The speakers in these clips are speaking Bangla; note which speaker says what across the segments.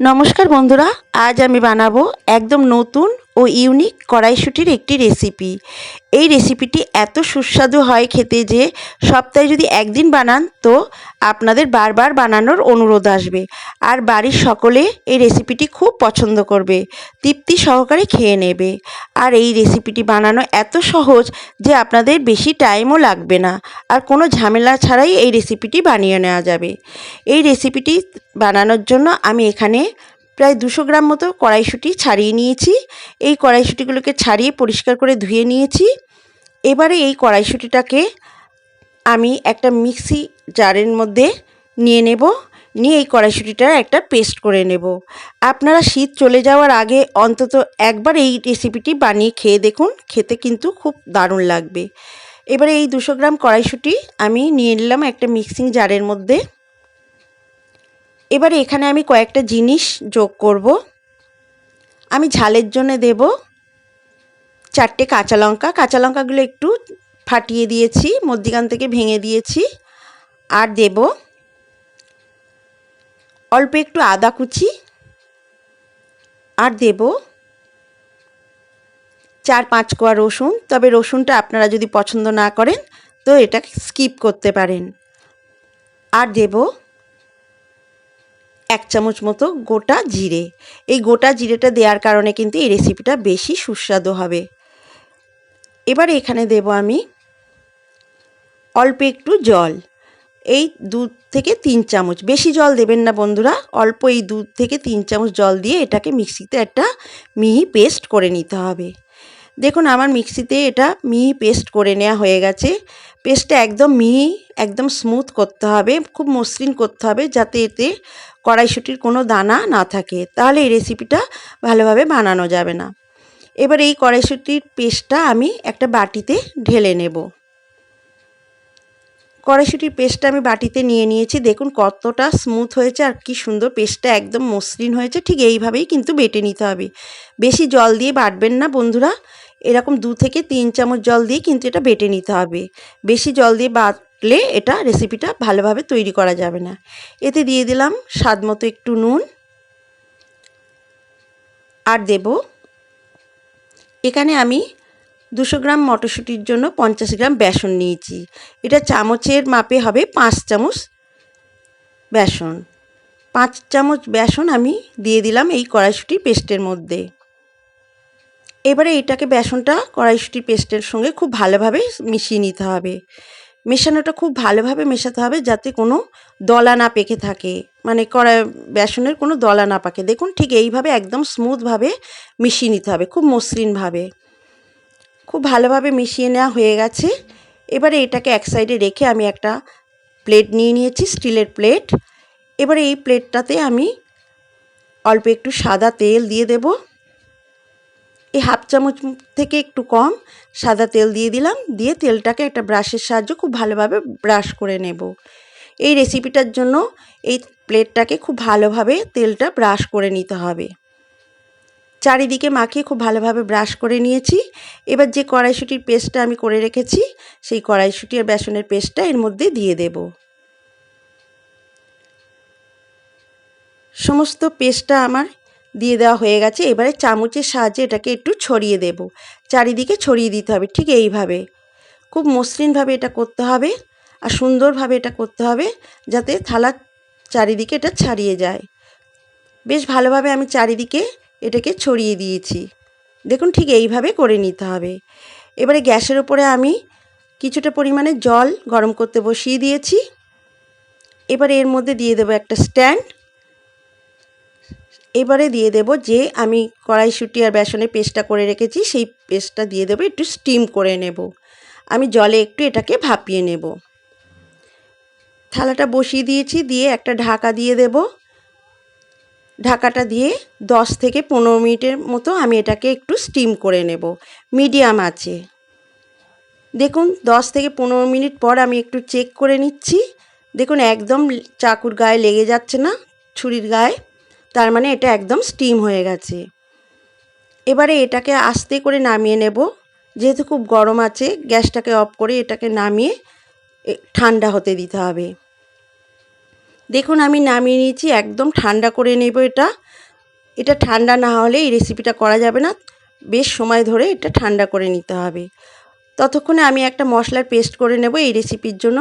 Speaker 1: নমস্কার বন্ধুরা আজ আমি বানাবো একদম নতুন ও ইউনিক কড়াইশুটির একটি রেসিপি। এই রেসিপিটি এত সুস্বাদু হয় খেতে যে সপ্তাহে যদি একদিন বানান তো আপনাদের বারবার বানানোর অনুরোধ আসবে। আর বাড়ির সকলে এই রেসিপিটি খুব পছন্দ করবে, তৃপ্তি সহকারে খেয়ে নেবে। আর এই রেসিপিটি বানানো এত সহজ যে আপনাদের বেশি টাইমও লাগবে না। আর কোনো ঝামেলা ছাড়াই এই রেসিপিটি বানিয়ে নেওয়া যাবে। এই রেসিপিটি বানানোর জন্য আমি এখানে প্রায় দুশো গ্রাম মতো কড়াইশুঁটি ছাড়িয়ে নিয়েছি। এই কড়াইশুঁটিগুলোকে ছাড়িয়ে পরিষ্কার করে ধুয়ে নিয়েছি। এবারে এই কড়াইশুঁটিটাকে আমি একটা মিক্সি জারের মধ্যে নিয়ে নেব। নিয়ে এই কড়াইশুঁটিটার একটা পেস্ট করে নেব। আপনারা শীত চলে যাওয়ার আগে অন্তত একবার এই রেসিপিটি বানিয়ে খেয়ে দেখুন। খেতে কিন্তু খুব দারুণ লাগবে। এবারে এই দুশো গ্রাম কড়াইশুঁটি আমি নিয়ে নিলাম একটা মিক্সিং জারের মধ্যে। এবারে এখানে আমি কয়েকটা জিনিস যোগ করব। আমি ঝালের জন্য দেব চারটে কাঁচা লঙ্কা। কাঁচা লঙ্কাগুলো একটু ফাটিয়ে দিয়েছি, মধ্যিখান থেকে ভেঙে দিয়েছি। আর দেব অল্প একটু আদা কুচি। আর দেব চার পাঁচ কোয়া রসুন। তবে রসুনটা আপনারা যদি পছন্দ না করেন, তো এটা স্কিপ করতে পারেন। আর দেবো এক চামচ মতো গোটা জিরে। এই গোটা জিরেটা দেওয়ার কারণে কিন্তু এই রেসিপিটা বেশি সুস্বাদু হবে। এবার এখানে দেব আমি অল্প একটু জল। এই দুধ থেকে তিন চামচ, বেশি জল দেবেন না বন্ধুরা, অল্প এই দুধ থেকে তিন চামচ জল দিয়ে এটাকে মিক্সিতে একটা মিহি পেস্ট করে নিতে হবে। দেখুন, আমার মিক্সিতে এটা মিহি পেস্ট করে নেওয়া হয়ে গেছে। পেস্টটা একদম মিহি, একদম স্মুথ করতে হবে, খুব মসৃণ করতে হবে, যাতে এতে কড়াইশুটির কোনো দানা না থাকে, তাহলে এই রেসিপিটা ভালোভাবে বানানো যাবে না। এবার এই কড়াইশুটির পেস্টটা আমি একটা বাটিতে ঢেলে নেব। কড়াইশুটির পেস্টটা আমি বাটিতে নিয়ে নিয়েছি। দেখুন কতটা স্মুথ হয়েছে আর কি সুন্দর পেস্টটা একদম মসৃণ হয়েছে। ঠিক এইভাবেই কিন্তু বেটে নিতে হবে। বেশি জল দিয়ে বাটবেন না বন্ধুরা। এরকম দু থেকে তিন চামচ জল দিয়ে কিন্তু এটা বেটে নিতে হবে। বেশি জল দিয়ে বাটলে এটা রেসিপিটা ভালোভাবে তৈরি করা যাবে না। এতে দিয়ে দিলাম স্বাদ মতো একটু নুন। আর দেব, এখানে আমি দুশো গ্রাম মটরশুঁটির জন্য পঞ্চাশ গ্রাম বেসন নিয়েছি। এটা চামচের মাপে হবে পাঁচ চামচ বেসন। পাঁচ চামচ বেসন আমি দিয়ে দিলাম এই কড়াইশুঁটির পেস্টের মধ্যে। এবারে এটাকে বেসনটা কড়াইশুঁটির পেস্টের সঙ্গে খুব ভালোভাবে মিশিয়ে নিতে হবে। মেশানোটা খুব ভালোভাবে মেশাতে হবে যাতে কোনো দলা না পেকে থাকে। মানে কড়াই বেসনের কোনো দলা না পাকে। দেখুন ঠিক এইভাবে একদম স্মুথভাবে মিশিয়ে নিতে হবে, খুব মসৃণভাবে। খুব ভালোভাবে মিশিয়ে নেওয়া হয়ে গেছে। এবারে এটাকে এক সাইডে রেখে আমি একটা প্লেট নিয়ে নিয়েছি, স্টিলের প্লেট। এবারে এই প্লেটটাতে আমি অল্প একটু সাদা তেল দিয়ে দেবো। এই হাফ চামচ থেকে একটু কম সাদা তেল দিয়ে দিলাম। দিয়ে তেলটাকে একটা ব্রাশের সাহায্যে খুব ভালোভাবে ব্রাশ করে নেব। এই রেসিপিটার জন্য এই প্লেটটাকে খুব ভালোভাবে তেলটা ব্রাশ করে নিতে হবে। চারিদিকে মাখিয়ে খুব ভালোভাবে ব্রাশ করে নিয়েছি। এবার যে কড়াইশুটির পেস্টটা আমি করে রেখেছি, সেই কড়াইশুটি আর বেসনের পেস্টটা এর মধ্যে দিয়ে দেব। সমস্ত পেস্টটা আমার দিয়ে দেওয়া হয়ে গেছে। এবারে চামচের সাহায্যে এটাকে একটু ছড়িয়ে দেব। চারিদিকে ছড়িয়ে দিতে হবে, ঠিক এইভাবে। খুব মসৃণভাবে এটা করতে হবে আর সুন্দরভাবে এটা করতে হবে যাতে থালা চারিদিকে এটা ছাড়িয়ে যায়। বেশ ভালোভাবে আমি চারিদিকে এটাকে ছড়িয়ে দিয়েছি। দেখুন ঠিক এইভাবে করে নিতে হবে। এবারে গ্যাসের ওপরে আমি কিছুটা পরিমাণে জল গরম করতে বসিয়ে দিয়েছি। এবারে এর মধ্যে দিয়ে দেবো একটা স্ট্যান্ড। এবারে দিয়ে দেব যে আমি কড়াইশুঁটি আর বেসনের পেস্টটা করে রেখেছি, সেই পেস্টটা দিয়ে দেবো, একটু স্টিম করে নেব। আমি জলে একটু এটাকে ভাপিয়ে নেব। থালাটা বসিয়ে দিয়েছি, দিয়ে একটা ঢাকা দিয়ে দেব। ঢাকাটা দিয়ে দশ থেকে পনেরো মিনিটের মতো আমি এটাকে একটু স্টিম করে নেব, মিডিয়াম আছে। দেখুন, দশ থেকে পনেরো মিনিট পর আমি একটু চেক করে নিচ্ছি। দেখুন, একদম চাকুর গায়ে লেগে যাচ্ছে না, ছুরির গায়ে। তার মানে এটা একদম স্টিম হয়ে গেছে। এবারে এটাকে আস্তে করে নামিয়ে নেব। যেহেতু খুব গরম আছে, গ্যাসটাকে অফ করে এটাকে নামিয়ে ঠান্ডা হতে দিতে হবে। দেখুন, আমি নামিয়ে নিয়েছি, একদম ঠান্ডা করে নেব এটা। এটা ঠান্ডা না হলে এই রেসিপিটা করা যাবে না। বেশ সময় ধরে এটা ঠান্ডা করে নিতে হবে। ততক্ষণে আমি একটা মশলার পেস্ট করে নেব এই রেসিপির জন্য।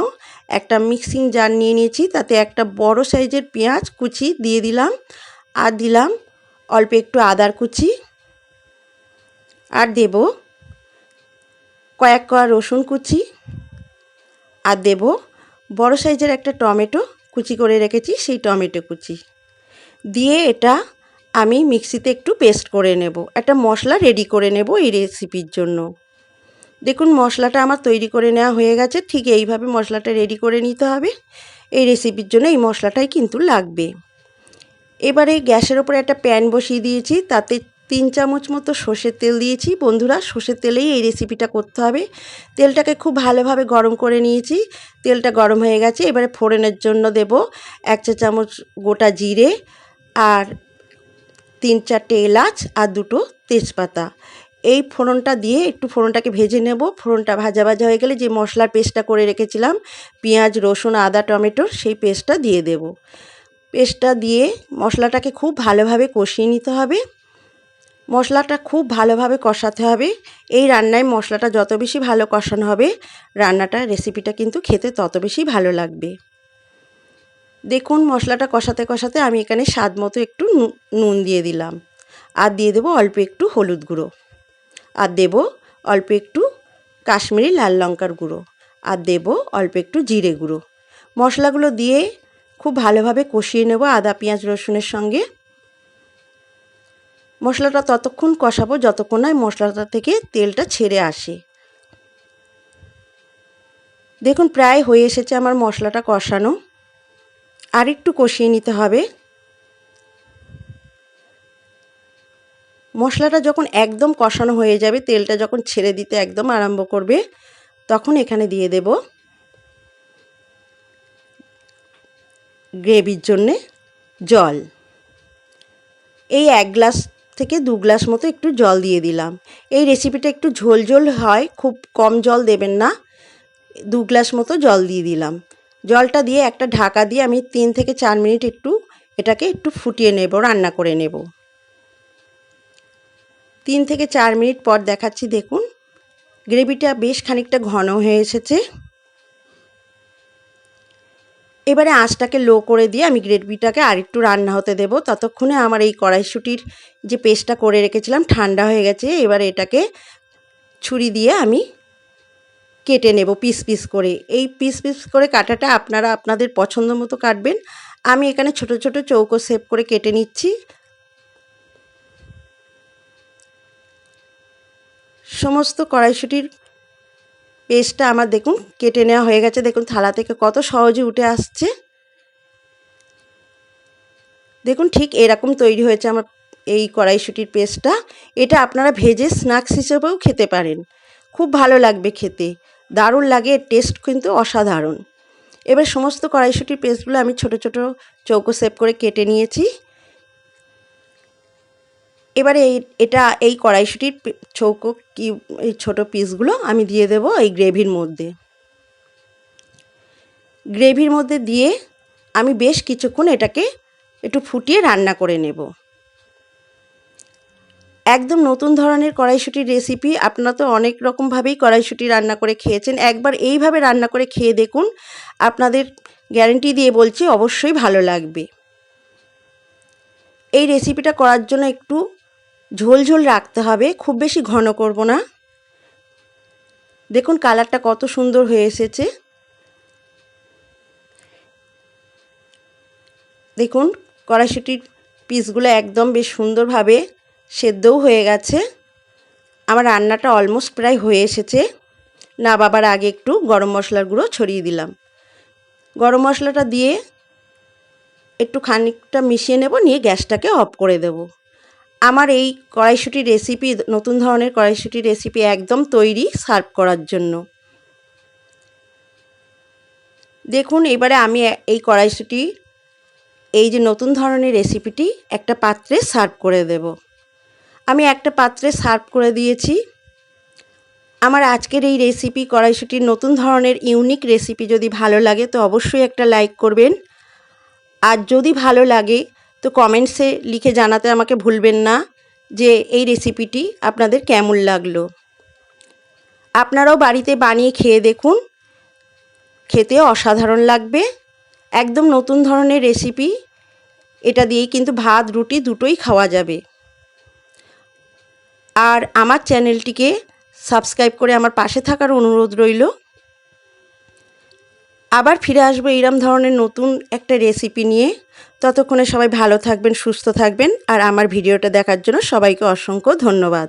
Speaker 1: একটা মিক্সিং জার নিয়ে নিয়েছি, তাতে একটা বড় সাইজের পেঁয়াজ কুচি দিয়ে দিলাম। আর দিলাম অল্প একটু আদার কুচি। আর দেব কয়েক কোয়া রসুন কুচি। আর দেব বড় সাইজের একটা টমেটো কুচি করে রেখেছি, সেই টমেটো কুচি। দিয়ে এটা আমি মিক্সিতে একটু পেস্ট করে নেব। একটা মশলা রেডি করে নেব এই রেসিপির জন্য। দেখুন, মশলাটা আমার তৈরি করে নেওয়া হয়ে গেছে। ঠিক এইভাবে মশলাটা রেডি করে নিতে হবে। এই রেসিপির জন্য এই মশলাটাই কিন্তু লাগবে। এবারে গ্যাসের ওপরে একটা প্যান বসিয়ে দিয়েছি, তাতে তিন চামচ মতো সর্ষের তেল দিয়েছি। বন্ধুরা, সর্ষের তেলেই এই রেসিপিটা করতে হবে। তেলটাকে খুব ভালোভাবে গরম করে নিয়েছি। তেলটা গরম হয়ে গেছে, এবারে ফোড়নের জন্য দেব এক চা চামচ গোটা জিরে আর তিন চারটে এলাচ আর দুটো তেজপাতা। এই ফোড়নটা দিয়ে একটু ফোড়নটাকে ভেজে নেব। ফোড়নটা ভাজা ভাজা হয়ে গেলে যে মশলার পেস্টটা করে রেখেছিলাম, পেঁয়াজ, রসুন, আদা, টমেটো, সেই পেস্টটা দিয়ে দেব। পেস্টটা দিয়ে মশলাটাকে খুব ভালোভাবে কষিয়ে নিতে হবে। মশলাটা খুব ভালোভাবে কষাতে হবে। এই রান্নায় মশলাটা যত বেশি ভালো কষানো হবে, রান্নাটা রেসিপিটা কিন্তু খেতে তত বেশি ভালো লাগবে। দেখুন মশলাটা কষাতে কষাতে আমি এখানে স্বাদ মতো একটু নুন দিয়ে দিলাম। আর দিয়ে দেবো অল্প একটু হলুদ গুঁড়ো। আর দেব অল্প একটু কাশ্মীরি লাল লঙ্কার গুঁড়ো। আর দেব অল্প একটু জিরে গুঁড়ো। মশলাগুলো দিয়ে খুব ভালোভাবে কষিয়ে নেব আদা, পেঁয়াজ, রসুনের সঙ্গে। মশলাটা ততক্ষণ কষাবো, যতক্ষণ না মশলাটা থেকে তেলটা ছেড়ে আসে। দেখুন, প্রায় হয়ে এসেছে আমার মশলাটা কষানো। আর একটু কষিয়ে নিতে হবে। মশলাটা যখন একদম কষানো হয়ে যাবে, তেলটা যখন ছেড়ে দিতে একদম আরম্ভ করবে, তখন এখানে দিয়ে দেব। গ্রেভির জন্যে জল। এই এক গ্লাস থেকে দু গ্লাস মতো একটু জল দিয়ে দিলাম। এই রেসিপিটা একটু ঝোল ঝোল হয়, খুব কম জল দেবেন না। দু গ্লাস মতো জল দিয়ে দিলাম। জলটা দিয়ে একটা ঢাকা দিয়ে আমি তিন থেকে চার মিনিট একটু এটাকে একটু ফুটিয়ে নেব, রান্না করে নেব। তিন থেকে চার মিনিট পর দেখাচ্ছি, দেখুন। গ্রেভিটা বেশ খানিকটা ঘন হয়ে এসেছে। এবারে আঁচটাকে লো করে দিয়ে আমি গ্রেভিটাকে আরেকটু রান্না হতে দেব। ততক্ষণে আমার এই কড়াইশুটির যে পেস্টটা করে রেখেছিলাম, ঠান্ডা হয়ে গেছে। এবারে এটাকে ছুরি দিয়ে আমি কেটে নেব পিস পিস করে। এই পিস পিস করে কাটাটা আপনারা আপনাদের পছন্দ মতো কাটবেন। আমি এখানে ছোট ছোট চৌকো শেপ করে কেটে নিচ্ছি। সমস্ত কড়াইশুটির পেস্টটা আমার দেখুন কেটে নেওয়া হয়ে গেছে। দেখুন থালা থেকে কত সহজে উঠে আসছে। দেখুন ঠিক এরকম তৈরি হয়েছে আমার এই কড়াইশুটির পেস্টটা। এটা আপনারা ভেজে স্ন্যাক্স হিসেবেও খেতে পারেন। খুব ভালো লাগবে খেতে। দারুণ লাগে, এর টেস্ট কিন্তু অসাধারণ। এবার সমস্ত কড়াইশুটির পেস্টগুলো আমি ছোট ছোট চৌকো সেপ করে কেটে নিয়েছি। এবারে এই, এটা, এই কড়াইশুটির চৌকো কি, এই ছোটো পিসগুলো আমি দিয়ে দেব এই গ্রেভির মধ্যে। গ্রেভির মধ্যে দিয়ে আমি বেশ কিছুক্ষণ এটাকে একটু ফুটিয়ে রান্না করে নেব। একদম নতুন ধরনের কড়াইশুটির রেসিপি, আপনারা তো অনেক রকমভাবেই কড়াইশুটি রান্না করে খেয়েছেন। একবার এইভাবে রান্না করে খেয়ে দেখুন, আপনাদের গ্যারেন্টি দিয়ে বলছি অবশ্যই ভালো লাগবে। এই রেসিপিটা করার জন্য একটু ঝোল ঝোল রাখতে হবে, খুব বেশি ঘন করব না। দেখুন কালারটা কত সুন্দর হয়ে এসেছে। দেখুন কড়াইশুটির পিসগুলো একদম বেশ সুন্দরভাবে সেদ্ধও হয়ে গেছে। আমার রান্নাটা অলমোস্ট প্রায় হয়ে এসেছে। না বাবার আগে একটু গরম মশলার গুঁড়ো ছড়িয়ে দিলাম। গরম মশলাটা দিয়ে একটু খানিকটা মিশিয়ে নেব, নিয়ে গ্যাসটাকে অফ করে দেব। আমার এই কড়াইশুটির রেসিপি নতুন ধরনের কড়াইশুটির রেসিপি একদম তৈরি সার্ভ করার জন্য। দেখুন, এবারে আমি এই কড়াইশুটি, এই যে নতুন ধরনের রেসিপিটি একটা পাত্রে সার্ভ করে দেবো। আমি একটা পাত্রে সার্ভ করে দিয়েছি। আমার আজকের এই রেসিপি কড়াইশুটির নতুন ধরনের ইউনিক রেসিপি যদি ভালো লাগে তো অবশ্যই একটা লাইক করবেন। আর যদি ভালো লাগে তো কমেন্টসে লিখে জানাতে আমাকে ভুলবেন না যে এই রেসিপিটি আপনাদের কেমন লাগল। আপনারাও বাড়িতে বানিয়ে খেয়ে দেখুন। খেতে অসাধারণ লাগবে। একদম নতুন ধরনের রেসিপি এটা দিয়েই কিন্তু ভাত, রুটি দুটোই খাওয়া যাবে। আর আমার চ্যানেলটিকে সাবস্ক্রাইব করে আমার পাশে থাকার অনুরোধ রইল। আবার ফিরে আসব এইরম ধরনের নতুন একটা রেসিপি নিয়ে। ততক্ষণে সবাই ভালো থাকবেন সুস্থ থাকবেন আর আমার ভিডিওটা দেখার জন্য সবাইকে অসংখ্য ধন্যবাদ।